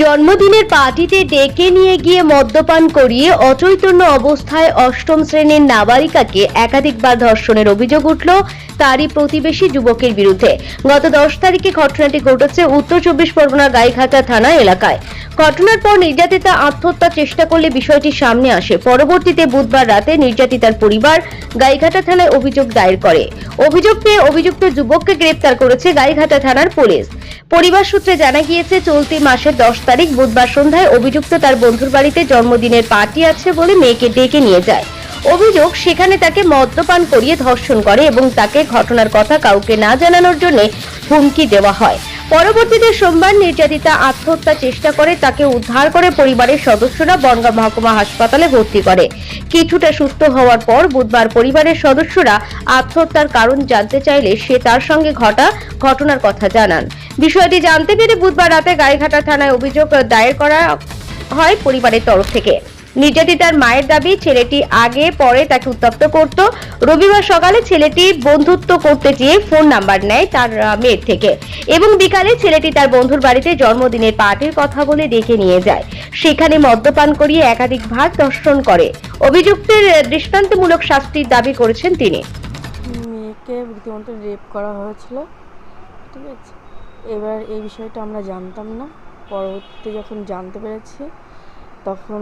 জন্মদিনের পার্টিতে ডেকে নিয়ে গিয়ে মদ্যপান করিয়ে অচৈতন্য অবস্থায় অষ্টম শ্রেণির নাবালিকাকে একাধিকবার ধর্ষণের অভিযোগ উঠল তারই প্রতিবেশী যুবকের বিরুদ্ধে। গত দশ তারিখে ঘটনাটি ঘটেছে উত্তর চব্বিশ পরগনার গাইঘাটা থানা এলাকায়। ঘটনার পর নির্যাতিতা আত্মহত্যার চেষ্টা করলে বিষয়টি সামনে আসে। পরবর্তীতে বুধবার রাতে নির্যাতিতার পরিবার গাইঘাটা থানায় অভিযোগ দায়ের করে। অভিযোগ পেয়ে অভিযুক্ত যুবককে গ্রেপ্তার করেছে গাইঘাটা থানার পুলিশ। পরিবার সূত্রে জানা গিয়েছে, চলতি মাসের দশ তারিখ বুধবার সন্ধ্যায় অভিযুক্ত তার বন্ধুর বাড়িতে জন্মদিনের পার্টি আছে বলে মেয়েকে ডেকে নিয়ে যায়। অভিযোগ, সেখানে তাকে মদ্যপান করিয়ে ধর্ষণ করে এবং তাকে ঘটনার কথা কাউকে না জানানোর জন্য হুমকি দেওয়া হয়। পরবর্তীতে সোমবার নির্যাতিতা আত্মহত্যা চেষ্টা করে, তাকে উদ্ধার করে পরিবারের সদস্যরা বনগাঁ মহকুমা হাসপাতালে ভর্তি করে। কিছুটা সুস্থ হওয়ার পর বুধবার পরিবারের সদস্যরা আত্মহত্যার কারণ জানতে চাইলে সে তার সঙ্গে ঘটা ঘটনার কথা জানান। বিষয়টি জানতে পেরে বুধবার রাতে গাইঘাটা থানায় অভিযোগ দায়ের করা হয় পরিবারের তরফ থেকে। নির্যাতিতার মায়ের দাবি, ছেলেটি আগে পরে তাকে উত্তপ্ত করত। রবিবার সকালে ছেলেটি বন্ধুত্ব করতে চেয়ে ফোন নাম্বার নেয় তার মেয়ের থেকে এবং বিকালে ছেলেটি তার বন্ধুর বাড়িতে জন্মদিনের পার্টির কথা বলে ডেকে নিয়ে যায়। সেখানে মদ্যপান করিয়ে একাধিক ভাগ দর্শন করে। অভিযুক্তের দৃষ্টান্তমূলক শাস্তির দাবি করেছেন তিনি। মেয়েকে রীতিমতো রেপ করা হয়েছিল। ঠিক আছে। এবার এই বিষয়টা আমরা জানতাম না। পরবর্তীতে যখন জানতে পেরেছি তখন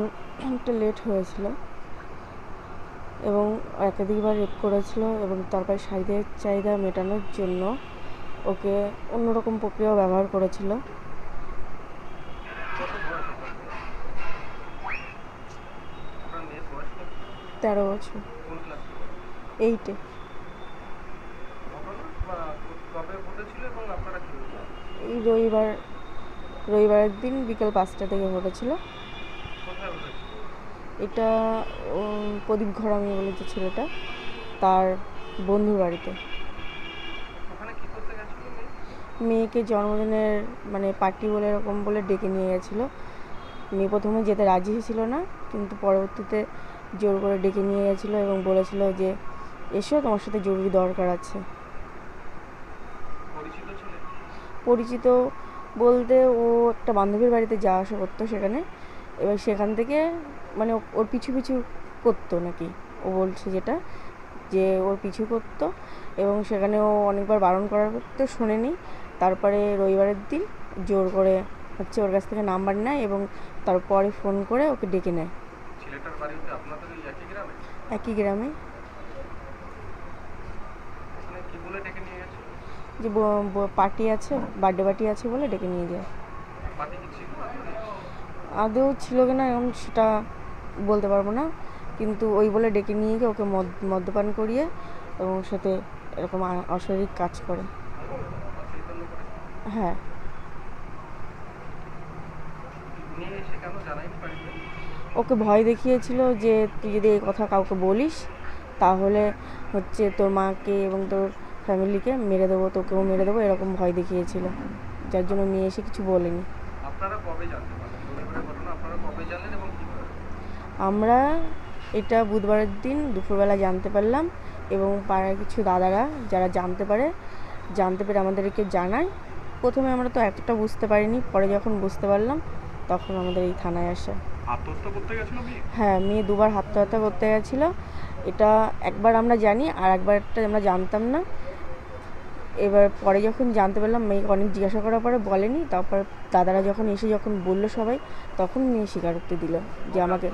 একটু লেট হয়েছিল এবং একাধিকবার রেপ করেছিল এবং তারপর শারীরিক চাহিদা মেটানোর জন্য ওকে অন্যরকম প্রক্রিয়া ব্যবহার করেছিল? তেরো বছর। এইটে এই রবিবার, রবিবারের দিন বিকেল পাঁচটা থেকে ঘটেছিল। এটা প্রদীপ ঘরামি বলে যে ছেলেটা তার বন্ধুর বাড়িতে। মেয়েকে জন্মদিনের মানে পার্টি বলে এরকম বলে ডেকে নিয়ে গেছিল। মেয়ে প্রথমে যেতে রাজি ছিল না কিন্তু পরবর্তীতে জোর করে ডেকে নিয়ে গেছিল এবং বলেছিল যে এসো তোমার সাথে জরুরি দরকার আছে। পরিচিত বলতে ও একটা বান্ধবীর বাড়িতে যাওয়া আসা করতো সেখানে। এবার সেখান থেকে মানে ওর পিছু পিছু করতো নাকি। ও বলছে যেটা যে ওর পিছু করতো এবং সেখানে ও অনেকবার বারণ করার তো শোনেনি। তারপরে রবিবারের দিন জোর করে হচ্ছে ওর কাছ থেকে নাম্বার নেয় এবং তারপরে ফোন করে ওকে ডেকে নেয়। একই গ্রামে? যে পার্টি আছে বার্থডে পার্টি আছে বলে ডেকে নিয়ে যায়। কি? আদৌ ছিল কিনা এখন সেটা বলতে পারব না। কিন্তু ওই বলে ডেকে নিয়ে গিয়ে ওকে মদ, মদ্যপান করিয়ে এবং সাথে এরকম অশারীরিক কাজ করে। হ্যাঁ। ওকে ভয় দেখিয়েছিল যে, তুই যদি এই কথা কাউকে বলিস, তাহলে হচ্ছে তোর মাকে এবং তোর ফ্যামিলিকে মেরে দেবো, তোকেও মেরে দেবো। এরকম ভয় দেখিয়েছিল। যার জন্য নিয়ে এসে কিছু বলেনি। আপনারা কবে জানতে আমরা এটা বুধবারের দিন দুপুরবেলা জানতে পারলাম এবং পাড়ার কিছু দাদারা যারা জানতে পারে জানতে পেরে আমাদেরকে জানায়। প্রথমে আমরা তো এতটা বুঝতে পারিনি পরে যখন বুঝতে পারলাম তখন আমাদের এই থানায় আসে। হ্যাঁ মেয়ে দুবার আত্মহত্যা করতে গেছিল। এটা একবার আমরা জানি আর একবারটা আমরা জানতাম না। এবার পরে যখন জানতে পারলাম মেয়েকে অনেক জিজ্ঞাসা করার পরে বলেনি তারপর দাদারা যখন এসে যখন বলল সবাই তখন মেয়ে স্বীকারোক্তি দিল যে আমাকে?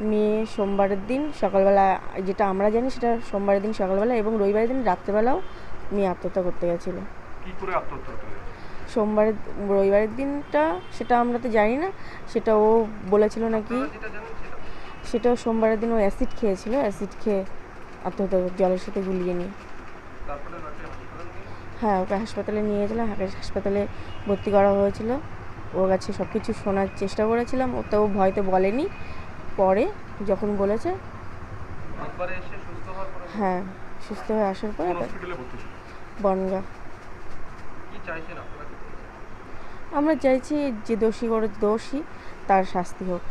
মেয়ে সোমবারের দিন সকালবেলা যেটা আমরা জানি সেটা সোমবারের দিন সকালবেলা এবং রবিবারের দিন রাত্রেবেলাও মেয়ে আত্মহত্যা করতে গেছিল। কি করে আত্মহত্যা গেছিল? সোমবারের রবিবারের দিনটা সেটা আমরা তো জানি না সেটা ও বলেছিল নাকি। সেটা সোমবারের দিন ও অ্যাসিড খেয়েছিল অ্যাসিড খেয়ে আত্মহত্যা জলের সাথে গুলিয়ে নিয়ে তারপরে রাতে হাসপাতালে নিয়ে হ্যাঁ ওকে হাসপাতালে নিয়ে গেছিলাম হাসপাতালে ভর্তি করা হয়েছিল। ওর কাছে সব কিছু শোনার চেষ্টা করেছিলাম ও তো ভয়তে বলেনি। পরে যখন বলেছে হ্যাঁ সুস্থ হয়ে আসার পরে বনগা। আমরা চাইছি যে দোষী করে দোষী তার শাস্তি হোক।